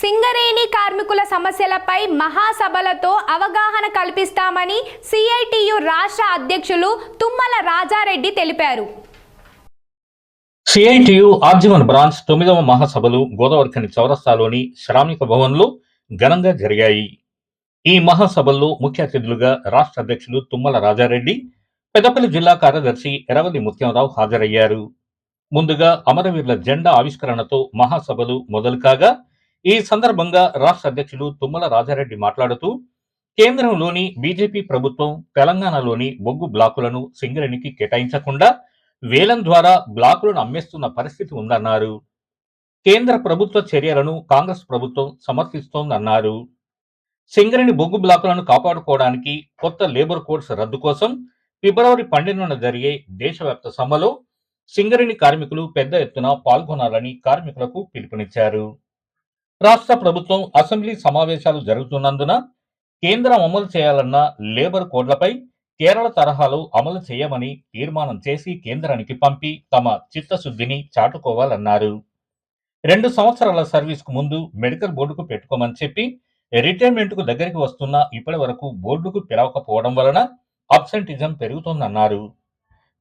సింగరేణి కార్మికుల సమస్యలపై మహాసభలతో అవగాహన కల్పిస్తామని సిఐటియు రాష్ట్ర అధ్యక్షులు తుమ్మల రాజారెడ్డి తెలిపారు. సిఐటియు ఆర్జీవన్ బ్రాంచ్ తొమ్మిదవ మహాసభలు గోదావరిఖని చౌరస్తాలోని శ్రామిక భవన్లో ఘనంగా జరిగాయి. ఈ మహాసభల్లో ముఖ్య అతిథులుగా రాష్ట్ర అధ్యక్షులు తుమ్మల రాజారెడ్డి పెద్దపల్లి జిల్లా కార్యదర్శి ఎరవల్లి ముత్యంరావు హాజరయ్యారు. ముందుగా అమరవీరుల జెండా ఆవిష్కరణతో మహాసభలు మొదలు కాగా ఈ సందర్భంగా రాష్ట్ర అధ్యక్షులు తుమ్మల రాజారెడ్డి మాట్లాడుతూ కేంద్రంలోని బీజేపీ ప్రభుత్వం తెలంగాణలోని బొగ్గు బ్లాకులను సింగరేణికి కేటాయించకుండా వేలం ద్వారా బ్లాకులను అమ్మేస్తున్న పరిస్థితి ఉందన్నారు. కేంద్ర ప్రభుత్వ చర్యలను కాంగ్రెస్ ప్రభుత్వం సమర్థిస్తోందన్నారు. సింగరేణి బొగ్గు బ్లాకులను కాపాడుకోవడానికి కొత్త లేబర్ కోడ్స్ రద్దు కోసం ఫిబ్రవరి పన్నెండున జరిగే దేశవ్యాప్త సభలో సింగరేణి కార్మికులు పెద్ద ఎత్తున పాల్గొనాలని కార్మికులకు పిలుపునిచ్చారు. రాష్ట్ర ప్రభుత్వం అసెంబ్లీ సమావేశాలు జరుగుతున్నందున కేంద్రం అమలు చేయాలన్న లేబర్ కోడ్లపై కేరళ తరహాలో అమలు చేయమని తీర్మానం చేసి కేంద్రానికి పంపి తమ చిత్తశుద్ధిని చాటుకోవాలన్నారు. రెండు సంవత్సరాల సర్వీస్కు ముందు మెడికల్ బోర్డుకు పెట్టుకోమని చెప్పి రిటైర్మెంట్కు దగ్గరికి వస్తున్న ఇప్పటి వరకు బోర్డుకు పిలవకపోవడం వలన అబ్సెంటిజం పెరుగుతోందన్నారు.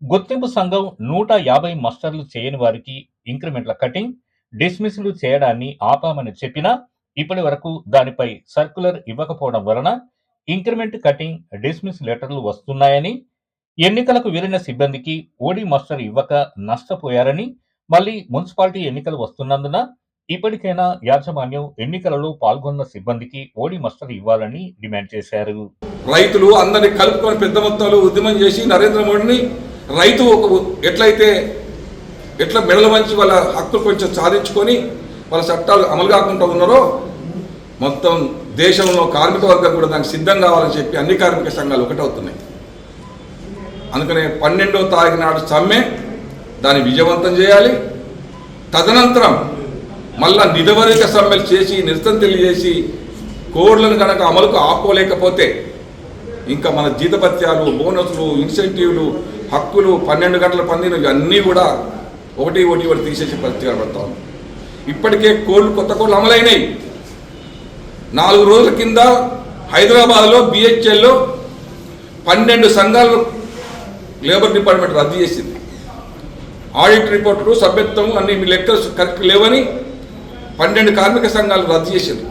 గుర్తింపు సంఘం నూట యాభై మస్టర్లు చేయని వారికి ఇంక్రిమెంట్ల కటింగ్ డిస్మిస్లు చేయడాన్ని ఆపామని చెప్పినా ఇప్పటి వరకు దానిపై సర్కులర్ ఇవ్వకపోవడం వలన ఇంక్రిమెంట్ కటింగ్ డిస్మిస్ లెటర్లు వస్తున్నాయని ఎన్నికలకు వెళ్ళిన సిబ్బందికి ఓడి మాస్టర్ ఇవ్వక నష్టపోయారని మళ్ళీ మున్సిపాలిటీ ఎన్నికలు వస్తున్నందున ఇప్పటికైనా యాజమాన్యం ఎన్నికలలో పాల్గొన్న సిబ్బందికి ఓడి మాస్టర్ ఇవ్వాలని డిమాండ్ చేశారు. రైతులు అందరినీ కలుపుకొని పెద్ద మొత్తంలో ఉద్యమం చేసి నరేంద్ర మోడీని రైతు ఎట్లయితే ఎట్లా మెడల వంచి వాళ్ళ హక్కులు కొంచెం సాధించుకొని వాళ్ళ చట్టాలు అమలు కాకుండా ఉన్నారో మొత్తం దేశంలో కార్మిక వర్గం కూడా దానికి సిద్ధం కావాలని చెప్పి అన్ని కార్మిక సంఘాలు ఒకటవుతున్నాయి అందుకనే పన్నెండో తారీఖు నాడు సమ్మె దాన్ని విజయవంతం చేయాలి. తదనంతరం మళ్ళా నిధవరిక సమ్మెలు చేసి నిరసన తెలియజేసి కోడ్లను కనుక అమలుకు ఆపుకోలేకపోతే ఇంకా మన జీతభత్యాలు బోనస్లు ఇన్సెంటివ్లు హక్కులు పన్నెండు గంటల పందిలు ఇవన్నీ కూడా ఒకటి ఒకటి ఒకటి తీసేసే పరిస్థితి కనబడతా ఉంది. ఇప్పటికే కోళ్ళు కొత్త కోళ్ళు అమలైనాయి. నాలుగు రోజుల కింద హైదరాబాద్లో బిహెచ్ఎల్లో పన్నెండు సంఘాలు లేబర్ డిపార్ట్మెంట్ రద్దు చేసింది. ఆడిట్ రిపోర్టులు సభ్యత్వం అన్ని మీ లెక్కలు కరెక్ట్ లేవని పన్నెండు కార్మిక సంఘాలు రద్దు చేసింది.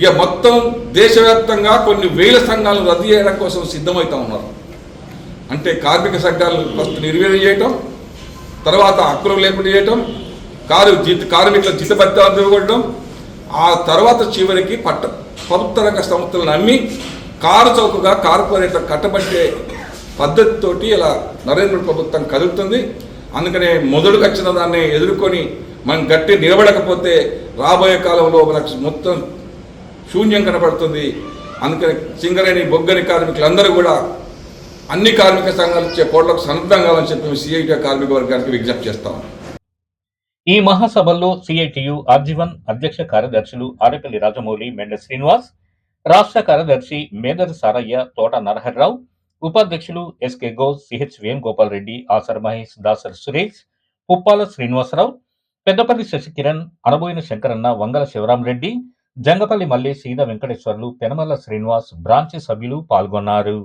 ఇక మొత్తం దేశవ్యాప్తంగా కొన్ని వేల సంఘాలు రద్దు చేయడం కోసం సిద్ధమవుతా ఉన్నారు. అంటే కార్మిక సంఘాలు ఫస్ట్ నిర్వీర్యం చేయటం తర్వాత హక్కులు లేకుండా చేయటం కారు జీత కార్మికుల జీతభత్యాలు ఇవ్వడం ఆ తర్వాత చివరికి పట్ట ప్రభుత్వ రంగ సంస్థలను నమ్మి కారు చౌకగా కార్పొరేట్లకు కట్టబట్టే పద్ధతితోటి ఇలా నరేంద్ర ప్రభుత్వం కదులుతుంది. అందుకనే మొదలుగా వచ్చిన దాన్ని ఎదుర్కొని మనం గట్టి నిలబడకపోతే రాబోయే కాలంలో మనకు మొత్తం శూన్యం కనబడుతుంది అందుకని సింగరేణి బొగ్గని కార్మికులందరూ కూడా అన్ని కార్మిక సంఘాలు ఇచ్చే కోట్లకు సన్నద్ధం కావాలని చెప్పి సిఐటి కార్మిక వర్గానికి విజ్ఞప్తి చేస్తాం. ఈ మహాసభల్లో సిఐటియు ఆర్జీవన్ అధ్యక్ష కార్యదర్శులు ఆరేపల్లి రాజమౌళి మెండ శ్రీనివాస్ రాష్ట్ర కార్యదర్శి మేదర్ సారయ్య తోట నరహర్రావు ఉపాధ్యక్షులు SK Gouse CH Venugopal Reddy Asar Mahesh Dasar Suresh Puppala Srinivasarao Peddapalli Sasikiran Anaboina Shankaranna Vangala Sivaramareddy Jangapalli Malli Seeda Venkateswarlu Penamalla Srinivas branch సభ్యులు పాల్గొన్నారు.